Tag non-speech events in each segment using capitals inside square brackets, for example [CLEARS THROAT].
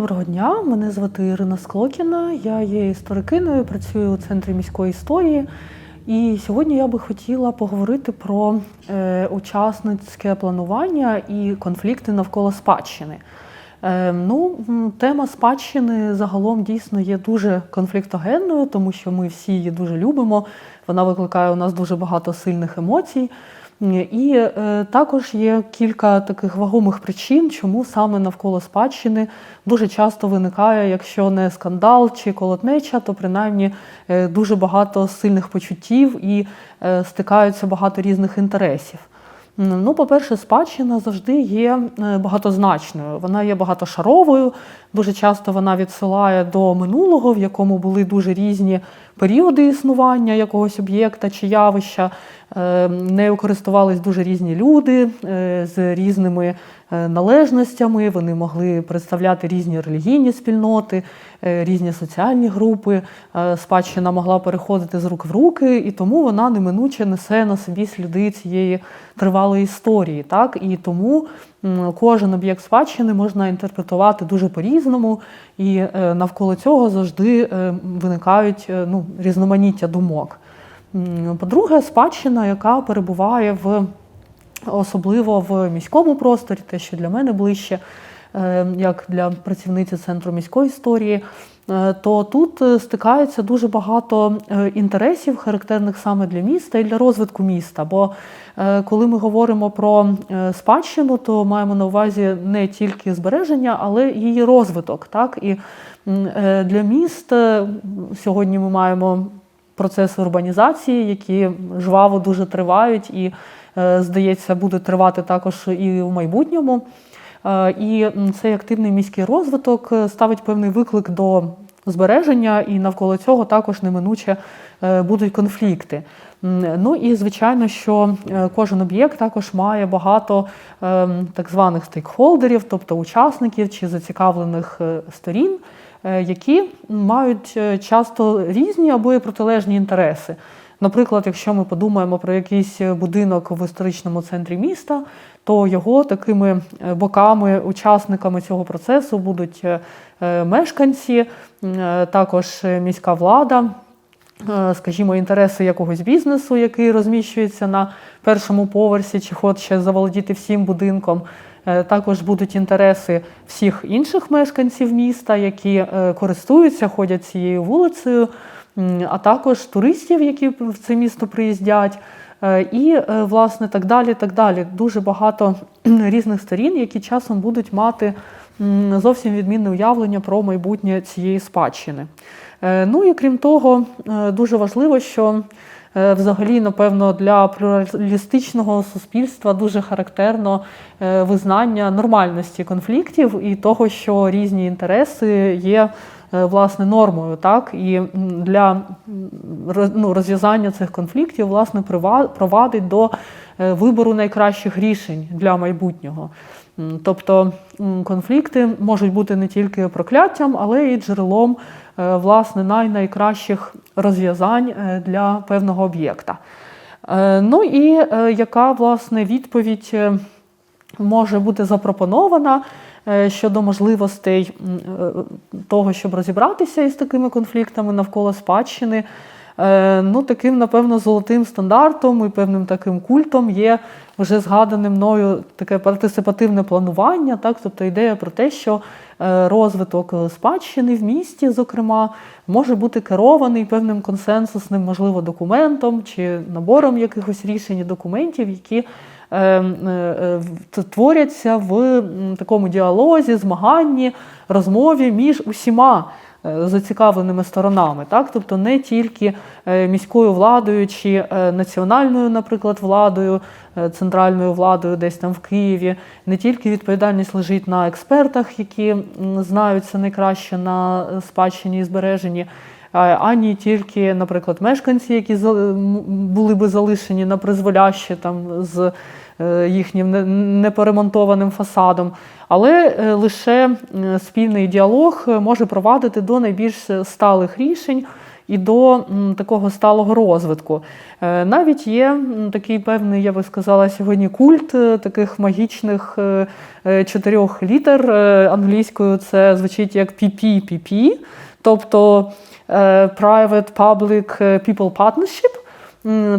Доброго дня, мене звати Ірина Склокіна. Я є історикиною, працюю у центрі міської історії. І сьогодні я би хотіла поговорити про е, учасницьке планування і конфлікти навколо спадщини. Е, ну, тема спадщини загалом дійсно є дуже конфліктогенною, тому що ми всі її дуже любимо. Вона викликає у нас дуже багато сильних емоцій. І е, також є кілька таких вагомих причин, чому саме навколо спадщини дуже часто виникає, якщо не скандал чи колотнеча, то принаймні е, дуже багато сильних почуттів і е, стикаються багато різних інтересів. Ну, по-перше, спадщина завжди є багатозначною. Вона є багатошаровою. Дуже часто вона відсилає до минулого, в якому були дуже різні періоди існування якогось об'єкта чи явища. Е, Нею користувались дуже різні люди е, з різними е, належностями. Вони могли представляти різні релігійні спільноти, різні соціальні групи. Спадщина могла переходити з рук в руки, і тому вона неминуче несе на собі сліди цієї тривалої історії. Так? І тому кожен об'єкт спадщини можна інтерпретувати дуже по-різному, і е, навколо цього завжди е, виникають е, ну, різноманіття думок. По-друге, спадщина, яка перебуває в особливо в міському просторі, те, що для мене ближче, як для працівниці центру міської історії, то тут е, стикається дуже багато е, інтересів, характерних саме для міста і для розвитку міста. Бо е, коли ми говоримо про е, спадщину, то маємо на увазі не тільки збереження, але й її розвиток. Так? І е, для міст е, сьогодні ми маємо процеси урбанізації, які жваво дуже тривають і, е, здається, будуть тривати також і в майбутньому. Е, І цей активний міський розвиток е, ставить певний виклик до збереження, і навколо цього також неминуче е, будуть конфлікти. Ну і звичайно, що кожен об'єкт також має багато ем, так званих стейкхолдерів, тобто учасників чи зацікавлених сторін, які мають часто різні або і протилежні інтереси. Наприклад, якщо ми подумаємо про якийсь будинок в історичному центрі міста, то його такими е, боками, учасниками цього процесу будуть е, е, мешканці, також міська влада, скажімо, інтереси якогось бізнесу, який розміщується на першому поверсі, чи хоче заволодіти всім будинком. Також будуть інтереси всіх інших мешканців міста, які користуються, ходять цією вулицею, а також туристів, які в це місто приїздять. Е, І, е, власне, так далі. так далі. Дуже багато різних сторін, які часом будуть мати зовсім відмінне уявлення про майбутнє цієї спадщини. Е, Ну і крім того, дуже важливо, що взагалі, напевно, для плюралістичного суспільства дуже характерно визнання нормальності конфліктів і того, що різні інтереси є власне нормою, так і для ну, розв'язання цих конфліктів власне провадить до е, вибору найкращих рішень для майбутнього. Тобто конфлікти можуть бути не тільки прокляттям, але й джерелом е, власне найкращих розв'язань е, для певного об'єкта. Е, Ну і е, яка власне відповідь е, може бути запропонована е, щодо можливостей е, того, щоб розібратися із такими конфліктами навколо спадщини. Е, Ну, таким, напевно, золотим стандартом і певним таким культом є вже згадане мною таке партисипативне планування, так? тобто ідея про те, що е, розвиток е, спадщини в місті, зокрема, може бути керований певним консенсусним, можливо, документом чи набором якихось рішень і документів, які е, е, творяться в такому діалозі, змаганні, розмові між усіма зацікавленими сторонами, так? тобто не тільки е, міською владою чи е, національною, наприклад, владою, е, центральною владою десь там в Києві, не тільки відповідальність лежить на експертах, які знаються найкраще на е, спадщині і збереженні. Ані тільки, наприклад, мешканці, які були би залишені на призволяще там з е, їхнім не- неперемонтованим фасадом, але е, лише е, спільний діалог е, може провадити до найбільш сталих рішень і до такого сталого розвитку. Е, Навіть є такий певний, я би сказала, сьогодні культ е, таких магічних е, е, чотирьох літер. Е, Англійською це звучить як PPPP, тобто е, Private Public People Partnership.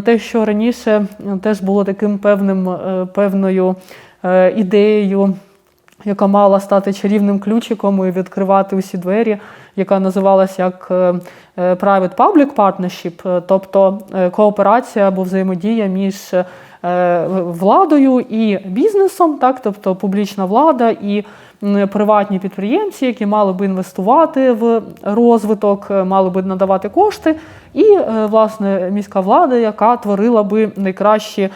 Те, що раніше теж було таким певним, е, певною е, ідеєю, яка мала стати чарівним ключиком і відкривати усі двері, яка називалася як е, е, Private-Public Partnership, е, тобто е, кооперація або взаємодія між е, владою і бізнесом, так, тобто публічна влада і приватні підприємці, які мали би інвестувати в розвиток, е, мали би надавати кошти, і е, власне міська влада, яка творила би найкращі е,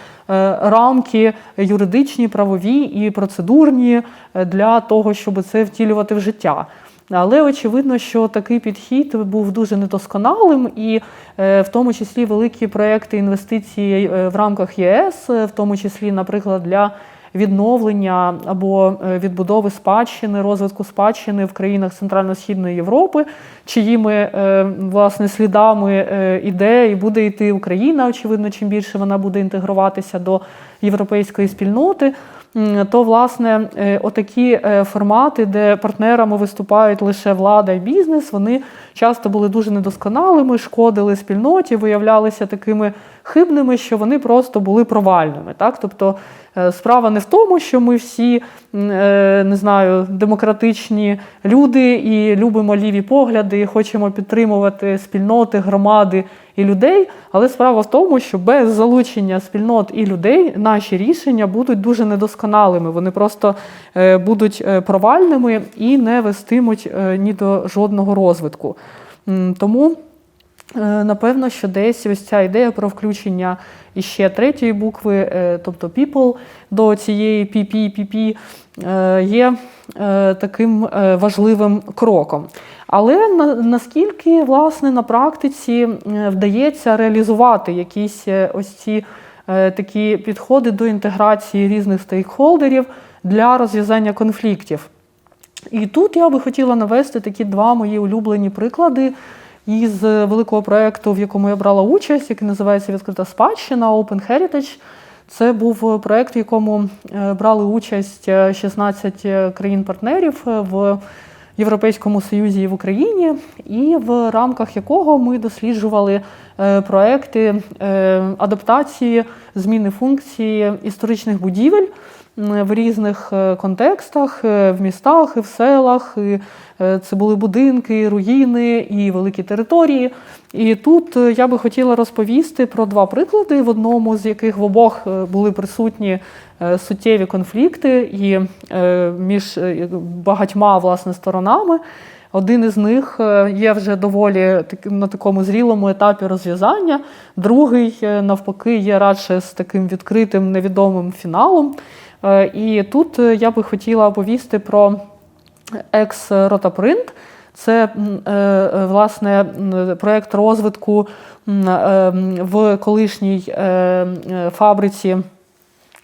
рамки юридичні, правові і процедурні для того, щоб це втілювати в життя. Але очевидно, що такий підхід був дуже недосконалим, і в тому числі великі проекти інвестицій е, в рамках ЄС, в тому числі, наприклад, для відновлення або е, відбудови спадщини, розвитку спадщини в країнах Центрально-Східної Європи, чиїми е, власне слідами е, іде і буде йти Україна. Очевидно, чим більше вона буде інтегруватися до європейської спільноти. То, власне, отакі формати, де партнерами виступають лише влада і бізнес, вони часто були дуже недосконалими, шкодили спільноті, виявлялися такими хибними, що вони просто були провальними. Так? Тобто е, справа не в тому, що ми всі е, не знаю, демократичні люди і любимо ліві погляди, і хочемо підтримувати спільноти, громади і людей. Але справа в тому, що без залучення спільнот і людей наші рішення будуть дуже недосконалими. Вони просто е, будуть провальними і не вестимуть ні до жодного розвитку. Тому Напевно, що десь ось ця ідея про включення іще третьої букви, е, тобто people, до цієї PPPP е, є е, таким е, важливим кроком. Але наскільки власне на практиці е, вдається реалізувати якісь е, ось ці е, такі підходи до інтеграції різних стейкхолдерів для розв'язання конфліктів? І тут я би хотіла навести такі два мої улюблені приклади із великого проєкту, в якому я брала участь, який називається Відкрита спадщина Open Heritage. Це був проєкт, в якому е, брали участь е, 16 країн-партнерів е, в Європейському Союзі і в Україні, і в рамках якого ми досліджували е, проекти е, адаптації, зміни функції історичних будівель в різних е, контекстах, е, в містах і в селах. І е, це були будинки, руїни і великі території. І тут е, я би хотіла розповісти про два приклади, в одному з яких в обох е, були присутні е, суттєві конфлікти і е, між е, багатьма власне сторонами. Один із них е, є вже доволі на такому зрілому етапі розв'язання, другий, е, навпаки, є радше з таким відкритим невідомим фіналом. Е, І тут е, я би хотіла оповісти про екс-ротапринт. Це е, власне проєкт розвитку в колишній фабриці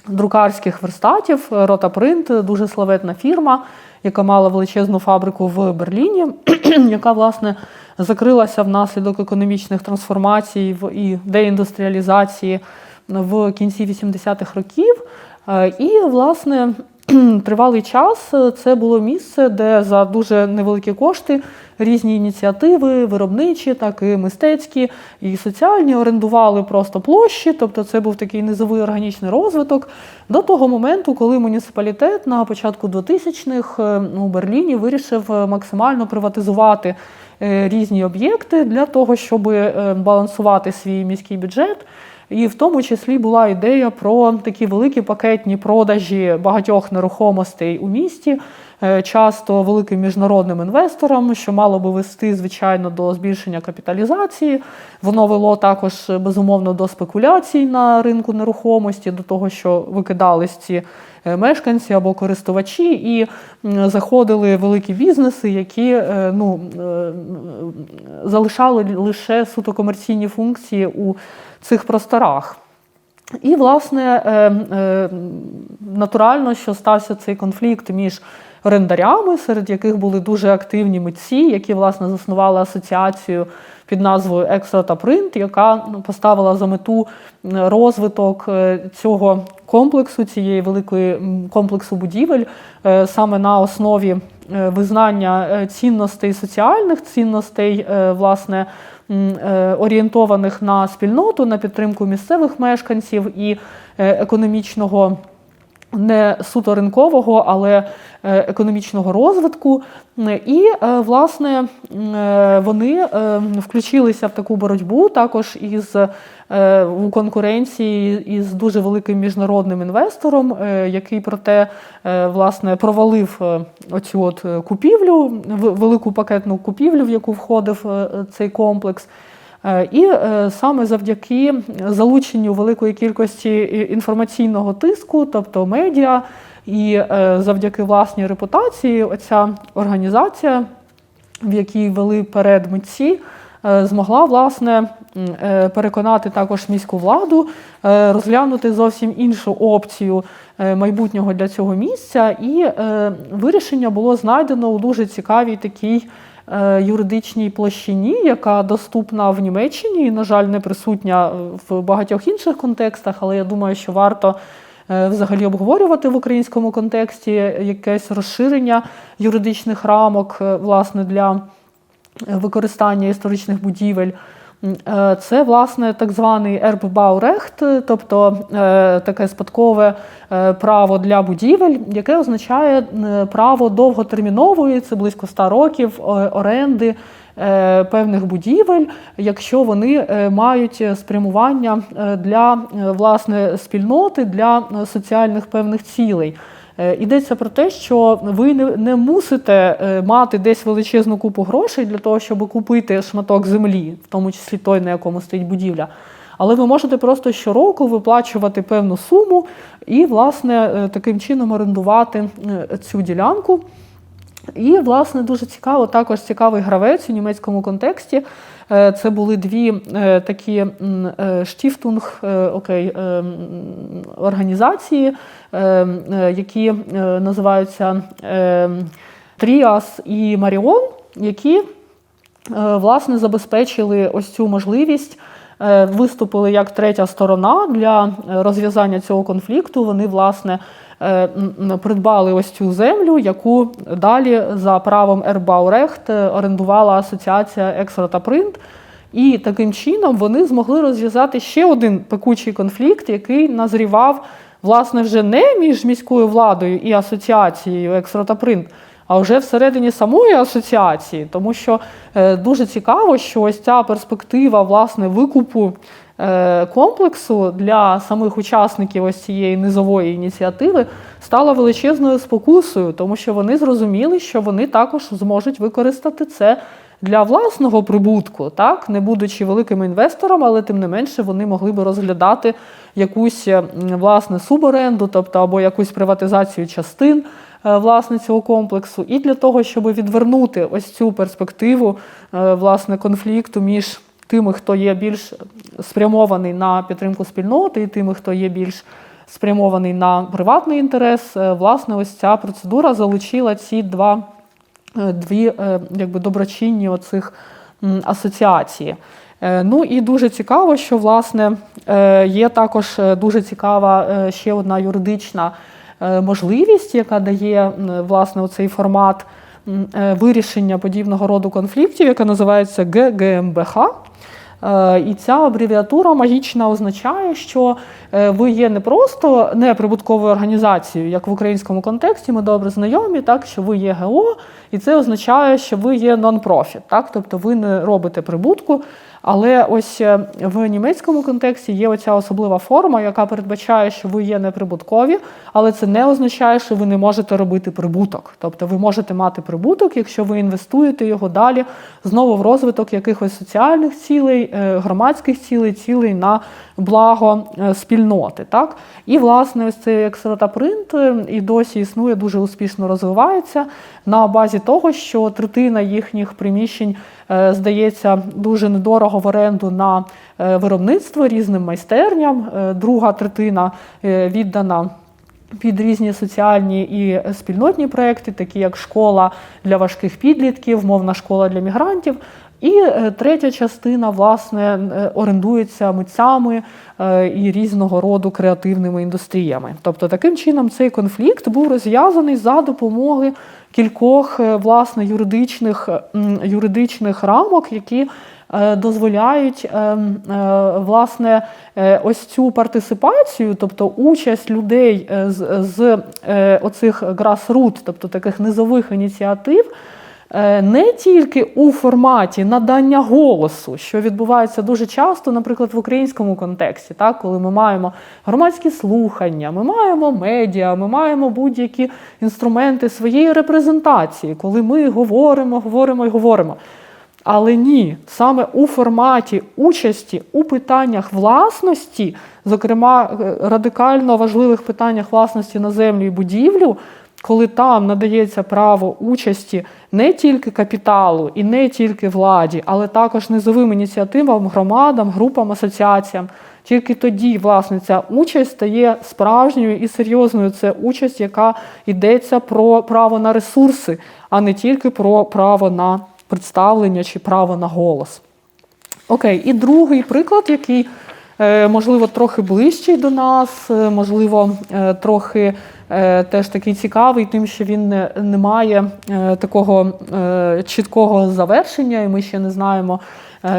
друкарських верстатів. Ротапринт дуже славетна фірма, яка мала величезну фабрику в Берліні, [CLEARS THROAT] яка власне закрилася внаслідок економічних трансформацій і деіндустріалізації в кінці 80-х років. Е, І, власне, [CLEARS THROAT] тривалий час е, це було місце, де за дуже невеликі кошти різні ініціативи, виробничі, так і мистецькі, і соціальні орендували просто площі. Тобто це був такий низовий органічний розвиток до того моменту, коли муніципалітет на початку 2000-х е, у Берліні вирішив максимально приватизувати різні об'єкти для того, щоб балансувати свій міський бюджет. І в тому числі була ідея про такі великі пакетні продажі багатьох нерухомостей у місті, е, часто великим міжнародним інвесторам, що мало би вести, звичайно, до збільшення капіталізації. Воно вело також безумовно до спекуляцій на ринку нерухомості, до того, що викидались ці е, мешканці або користувачі, і заходили великі бізнеси, які е, ну, е, залишали лише суто комерційні функції у цих просторах. І, власне, е, е, натурально, що стався цей конфлікт між орендарями, серед яких були дуже активні митці, які власне заснували асоціацію під назвою Екстра та Принт, яка ну, поставила за мету розвиток е, цього комплексу, цієї великої комплексу будівель, саме на основі визнання цінностей соціальних цінностей, власне. Орієнтованих на спільноту, на підтримку місцевих мешканців і економічного не суто ринкового, але е, економічного розвитку. І, е, власне, е, вони включилися в таку боротьбу також із у конкуренції із дуже великим міжнародним інвестором, який проте власне провалив оцю от купівлю, велику пакетну купівлю, в яку входив цей комплекс. Е, і е, саме завдяки залученню великої кількості інформаційного тиску, тобто медіа, і е, завдяки власній репутації, оця організація, в якій вели перед митці, змогла власне переконати також міську владу, розглянути зовсім іншу опцію майбутнього для цього місця, і вирішення було знайдено у дуже цікавій такій. Е, юридичній площині, яка доступна в Німеччині і, на жаль, не присутня в багатьох інших контекстах, але я думаю, що варто. Е, взагалі обговорювати в українському контексті якесь розширення юридичних рамок е, власне для використання історичних будівель. Е, це, власне, так званий Ерббаурехт, тобто е, таке спадкове е, право для будівель, яке означає право довготермінової, це близько 100 років оренди певних будівель, якщо вони мають спрямування для власне спільноти для соціальних певних цілей. Е, йдеться про те, що ви не, не мусите е, мати десь величезну купу грошей для того, щоб купити шматок землі, в тому числі той, на якому стоїть будівля. Але ви можете просто щороку виплачувати певну суму і, власне, е, таким чином орендувати цю ділянку. І, власне, дуже цікаво, також цікавий гравець у німецькому контексті. Е, це були дві е, такі штіфтунг е, окей, організації, які називаються Тріас і Маріон, які власне забезпечили ось цю можливість. Виступили як третя сторона для розв'язання цього конфлікту. Вони, власне, Е, придбали ось цю землю, яку далі за правом Ербаурехт орендувала асоціація Ексро та Принт. І таким чином вони змогли розв'язати ще один пекучий конфлікт, який назрівав власне вже не між міською владою і асоціацією Ексро та Принт, а вже всередині самої асоціації, тому що е, дуже цікаво, що ось ця перспектива власне викупу Е, комплексу для самих учасників ось цієї низової ініціативи стала величезною спокусою, тому що вони зрозуміли, що вони також зможуть використати це для власного прибутку, так не будучи великим інвестором, але тим не менше вони могли би розглядати якусь власне суборенду, тобто або якусь приватизацію частин. Е, власне цього комплексу, і для того, щоб відвернути ось цю перспективу е, власне конфлікту між тими, хто є більш спрямований на підтримку спільноти, і тими, хто є більш спрямований на приватний інтерес, е, власне, ось ця процедура залучила ці два дві якби, доброчинні оцих асоціації. Ну і дуже цікаво, що власне є також дуже цікава ще одна юридична можливість, яка дає власне оцей формат вирішення подібного роду конфліктів, яка називається ГГМБХ. Е, і ця абревіатура магічна означає, що е, ви є не просто неприбутковою організацією, як в українському контексті, ми добре знайомі, так що ви є ГО, і це означає, що ви є нон-профіт, так, тобто ви не робите прибутку. Але ось е, в німецькому контексті є оця особлива форма, яка передбачає, що ви є неприбуткові, але це не означає, що ви не можете робити прибуток. Тобто ви можете мати прибуток, якщо ви інвестуєте його далі знову в розвиток якихось соціальних цілей, е, громадських цілей, цілей на благо е, спільноти. Так? І, власне, ось цей екстротапринт і досі існує, дуже успішно розвивається на базі того, що третина їхніх приміщень здається дуже недорого в оренду на е, виробництво різним майстерням. Е, друга третина е, віддана під різні соціальні і спільнотні проекти, такі як школа для важких підлітків, мовна школа для мігрантів. І третя частина власне орендується митцями і різного роду креативними індустріями. Тобто, таким чином цей конфлікт був розв'язаний за допомогою кількох власне юридичних юридичних рамок, які дозволяють власне ось цю партисипацію, тобто участь людей з, з оцих grassroots, тобто таких низових ініціатив. Е, не тільки у форматі надання голосу, що відбувається дуже часто, наприклад, в українському контексті, так, коли ми маємо громадські слухання, ми маємо медіа, ми маємо будь-які інструменти своєї репрезентації, коли ми говоримо, говоримо і говоримо. Але ні, саме у форматі участі у питаннях власності, зокрема е, радикально важливих питаннях власності на землю і будівлю коли там надається право участі не тільки капіталу і не тільки владі, але також низовим ініціативам, громадам, групам, асоціаціям. Тільки тоді, власне, ця участь стає справжньою і серйозною. Це участь, яка йдеться про право на ресурси, а не тільки про право на представлення чи право на голос. Окей, і другий приклад, який, е, можливо, трохи ближчий до нас, е, можливо, е, трохи теж такий цікавий, тим, що він не, має такого чіткого завершення, і ми ще не знаємо,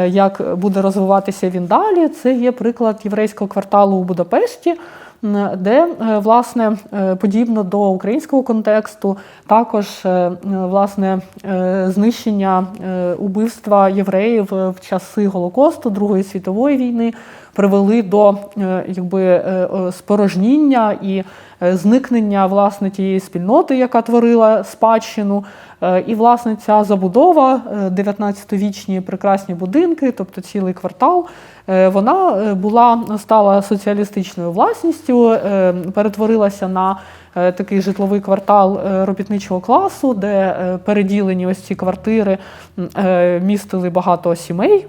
як буде розвиватися він далі. Це є приклад єврейського кварталу у Будапешті. Де власне подібно до українського контексту, також власне знищення убивства євреїв в часи Голокосту Другої світової війни привели до якби спорожніння і Е, зникнення власне тієї спільноти, яка творила спадщину. Е, і власне ця забудова, 19-вічні е, прекрасні будинки, тобто цілий квартал, вона була стала соціалістичною власністю, перетворилася на такий житловий квартал робітничого класу, де переділені ось ці квартири містили багато сімей.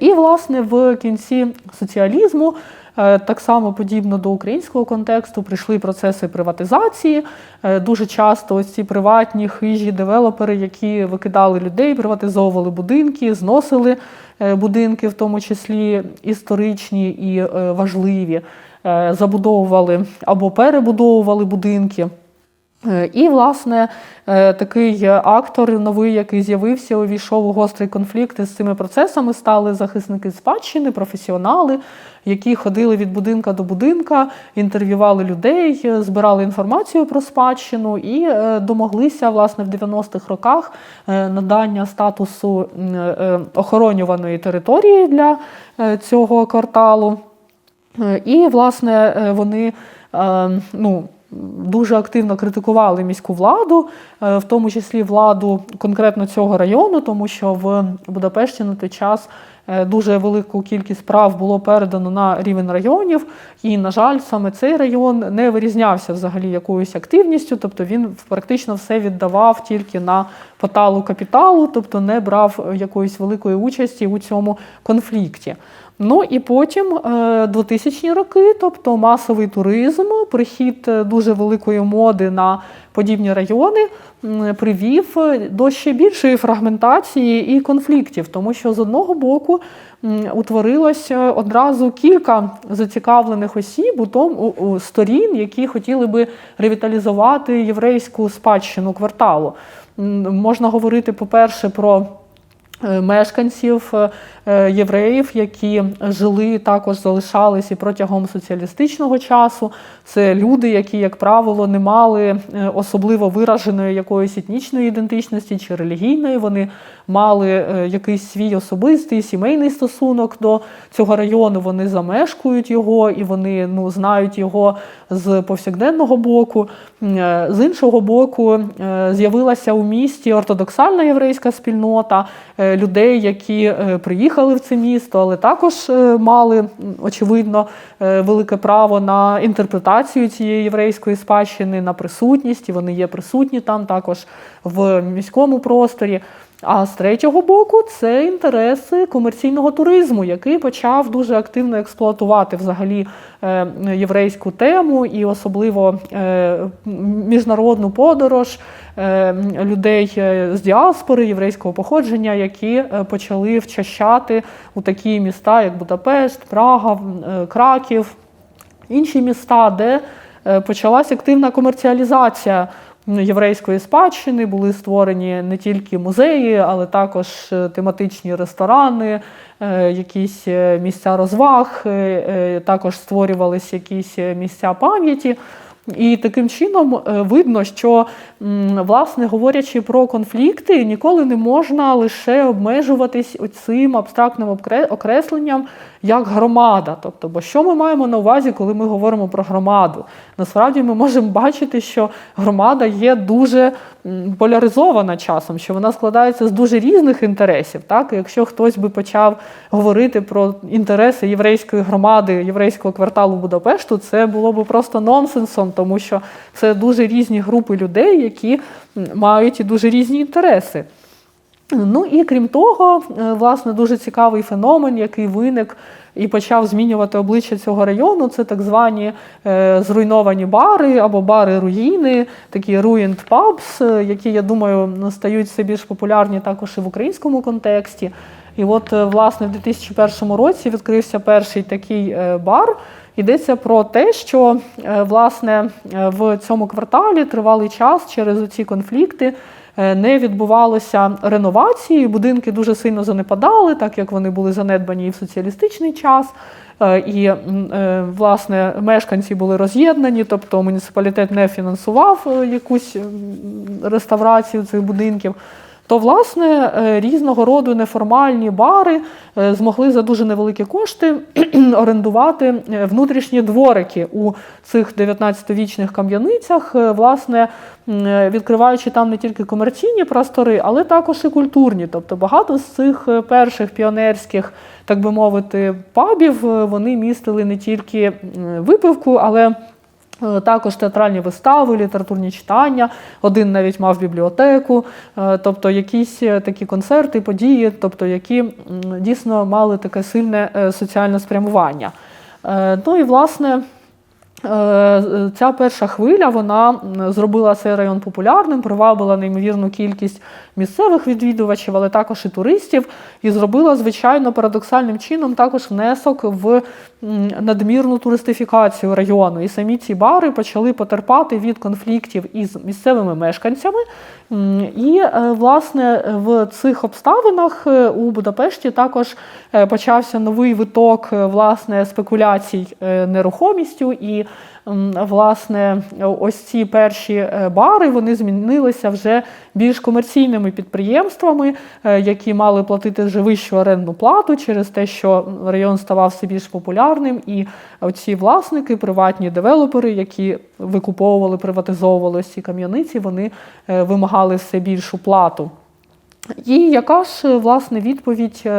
І, власне, в кінці соціалізму Е, так само подібно до українського контексту прийшли процеси приватизації. Е, дуже часто ось ці приватні хижі девелопери, які викидали людей, приватизовували будинки, зносили е, будинки, в тому числі історичні і важливі, забудовували або перебудовували будинки. Е, і, власне, е, такий актор новий, який з'явився, увійшов у гострий конфлікт із цими процесами, стали захисники спадщини, професіонали, які ходили від будинка до будинка, інтерв'ювали людей, збирали інформацію про спадщину і е, домоглися власне в 90-х роках надання статусу охоронюваної території для цього кварталу. І, власне, вони ну, дуже активно критикували міську владу, е, в тому числі владу конкретно цього району, тому що в Будапешті на той час е, дуже велику кількість справ було передано на рівень районів. І, на жаль, саме цей район не вирізнявся взагалі якоюсь активністю, тобто він практично все віддавав тільки на поталу капіталу, тобто не брав якоїсь великої участі у цьому конфлікті. Ну і потім 2000-ні е, роки, тобто масовий туризм, прихід е, дуже великої моди на подібні райони привів до ще більшої фрагментації і конфліктів, тому що з одного боку утворилося одразу кілька зацікавлених осіб у тому у сторін, які хотіли би ревіталізувати єврейську спадщину кварталу. Можна говорити, по-перше, про Е, мешканців е, е, євреїв, які жили також залишались і протягом соціалістичного часу. Це люди, які, як правило, не мали особливо вираженої якоїсь етнічної ідентичності чи релігійної. Вони мали якийсь свій особистий сімейний стосунок до цього району. Вони замешкують його і вони ну, знають його з повсякденного боку. З іншого боку, з'явилася у місті ортодоксальна єврейська спільнота. Е, людей, які е, приїхали в це місто, але також е, мали очевидно велике право на інтерпретацію цієї єврейської спадщини, на присутність. і Вони є присутні там також в міському просторі. А з третього боку, це інтереси комерційного туризму, який почав дуже активно експлуатувати взагалі е, єврейську тему і особливо е, міжнародну подорож е, людей з діаспори єврейського походження, які почали вчащати у такі міста, як Будапешт, Прага, Краків, інші міста, де почалася активна комерціалізація єврейської спадщини були створені не тільки музеї, але також е, тематичні ресторани, е, якісь е, місця розваг, також створювалися якісь місця пам'яті. І таким чином видно, що, власне говорячи про конфлікти, ніколи не можна лише обмежуватись цим абстрактним окресленням як громада. Тобто, бо що ми маємо на увазі, коли ми говоримо про громаду? Насправді ми можемо бачити, що громада є дуже поляризована часом, що вона складається з дуже різних інтересів. Так, якщо хтось би почав говорити про інтереси єврейської громади, єврейського кварталу Будапешту, це було б просто нонсенсом, тому що це дуже різні групи людей, які мають і дуже різні інтереси. Ну і крім того, е, власне, дуже цікавий феномен, який виник і почав змінювати обличчя цього району. Це так звані е, зруйновані бари або бари-руїни, такі ruined pubs, е, які, я думаю, стають все більш популярні також і в українському контексті. І от, власне, в 2001 році відкрився перший такий бар. Йдеться про те, що власне в цьому кварталі тривалий час через ці конфлікти. Е, не відбувалося реновації. Будинки дуже сильно занепадали, так як вони були занедбані і в соціалістичний час. Е, і е, власне мешканці були роз'єднані, тобто муніципалітет не фінансував якусь реставрацію цих будинків то власне е, різного роду неформальні бари е, змогли за дуже невеликі кошти [CLEARS THROAT] орендувати е, внутрішні дворики у цих 19-вічних кам'яницях, власне, відкриваючи там не тільки комерційні простори, але також і культурні. Тобто багато з цих перших піонерських, так би мовити, пабів вони містили не тільки випивку, але також театральні вистави, літературні читання, один навіть мав бібліотеку, е, тобто якісь е, такі концерти, події, тобто які дійсно мали таке сильне соціальне спрямування. Ну і власне. Ця перша хвиля вона зробила цей район популярним, привабила неймовірну кількість місцевих відвідувачів, але також і туристів, і зробила, звичайно, парадоксальним чином також внесок в надмірну туристифікацію району. І самі ці бари почали потерпати від конфліктів із місцевими мешканцями. І, е, власне, в цих обставинах е, у Будапешті також е, почався новий виток власне спекуляцій нерухомістю і власне, ось ці перші е, бари вони змінилися вже більш комерційними підприємствами, е, які мали платити вже вищу орендну плату через те, що район ставав все більш популярним, і ці власники, приватні девелопери, які викуповували, приватизовували ці кам'яниці, вони е, вимагали все більшу плату. І яка ж власне відповідь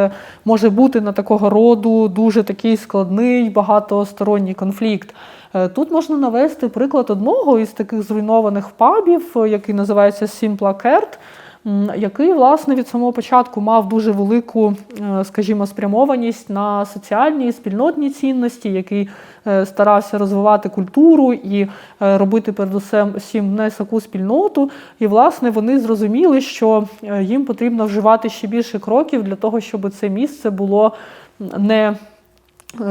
може бути на такого роду дуже такий складний багатосторонній конфлікт? Е, тут можна навести приклад одного із таких зруйнованих пабів, е, який називається Kert, який, власне, від самого початку мав дуже велику, е, скажімо, спрямованість на соціальні і спільнотні цінності, який старався розвивати культуру і робити передусім внесок у спільноту. І, власне, вони зрозуміли, що їм потрібно вживати ще більше кроків для того, щоб це місце було не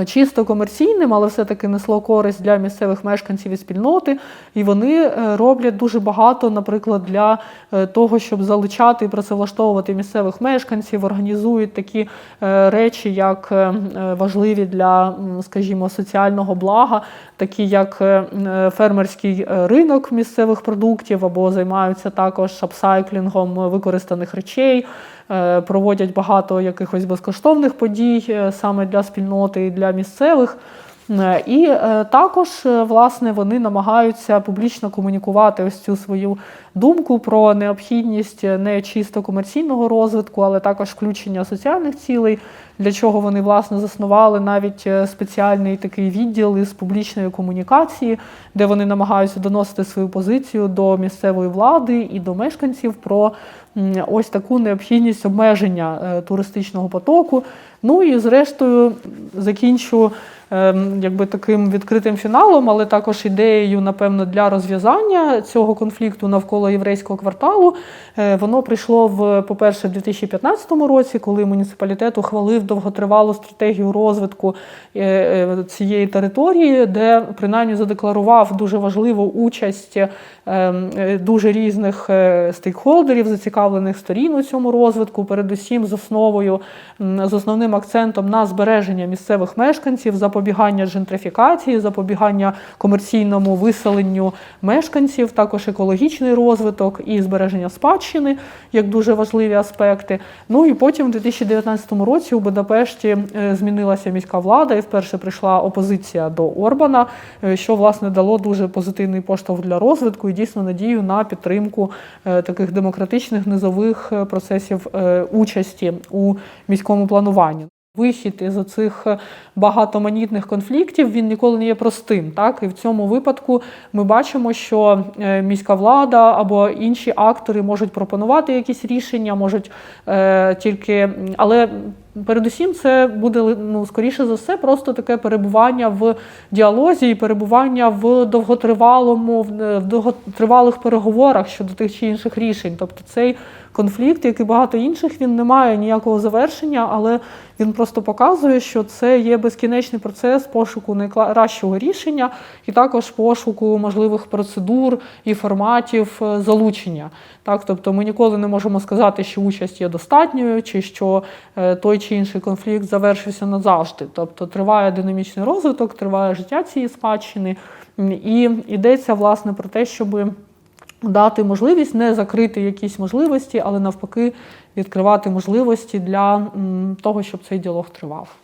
чисто комерційним, але все-таки несло користь для місцевих мешканців і спільноти. І вони е, роблять дуже багато, наприклад, для е, того, щоб залучати і працевлаштовувати місцевих мешканців, організують такі речі, як важливі для, скажімо, соціального блага, такі як фермерський ринок місцевих продуктів, або займаються також апсайклінгом використаних речей. Е, проводять багато якихось безкоштовних подій е, саме для спільноти і для місцевих. Е, І також власне вони намагаються публічно комунікувати ось цю свою думку про необхідність не чисто комерційного розвитку, але також включення соціальних цілей, для чого вони власне заснували навіть спеціальний такий відділ із публічної комунікації, де вони намагаються доносити свою позицію до місцевої влади і до мешканців про ось таку необхідність обмеження е, туристичного потоку. Ну і зрештою закінчу ем, якби таким відкритим фіналом, але також ідеєю, напевно, для розв'язання цього конфлікту навколо єврейського кварталу. Е, Воно прийшло в, по-перше, в 2015 році, коли муніципалітет ухвалив довготривалу стратегію розвитку е, е, цієї території, де принаймні задекларував дуже важливу участь е, е, дуже різних е, стейкхолдерів, зацікавлених сторін у цьому розвитку, передусім з основою, з основним акцентом на збереження місцевих мешканців, запобігання джентрифікації, запобігання комерційному виселенню мешканців, також екологічний розвиток і збереження спадщини як дуже важливі аспекти. Ну і потім, у 2019 році, у Будапешті е, змінилася міська влада, і вперше прийшла опозиція до Орбана, е, що власне дало дуже позитивний поштовх для розвитку дійсно надію на підтримку е, таких демократичних низових е, процесів е, участі у міському плануванні. Вихід із оцих багатоманітних конфліктів він ніколи не є простим. Так і в цьому випадку ми бачимо, що міська влада або інші актори можуть пропонувати якісь рішення, можуть е, тільки, але. Передусім, це буде ну скоріше за все, просто таке перебування в діалозі і перебування в довготривалому, в е, довготривалих переговорах щодо тих чи інших рішень. Тобто цей конфлікт, як і багато інших, він не має ніякого завершення, але він просто показує, що це є безкінечний процес пошуку найкращого рішення, і також пошуку можливих процедур і форматів е, залучення. Так, тобто ми ніколи не можемо сказати, що участь є достатньою, чи що е, той чи інший конфлікт завершився назавжди. Тобто триває динамічний розвиток, триває життя цієї спадщини, і йдеться власне про те, щоб дати можливість не закрити якісь можливості, але навпаки відкривати можливості для того, щоб цей діалог тривав.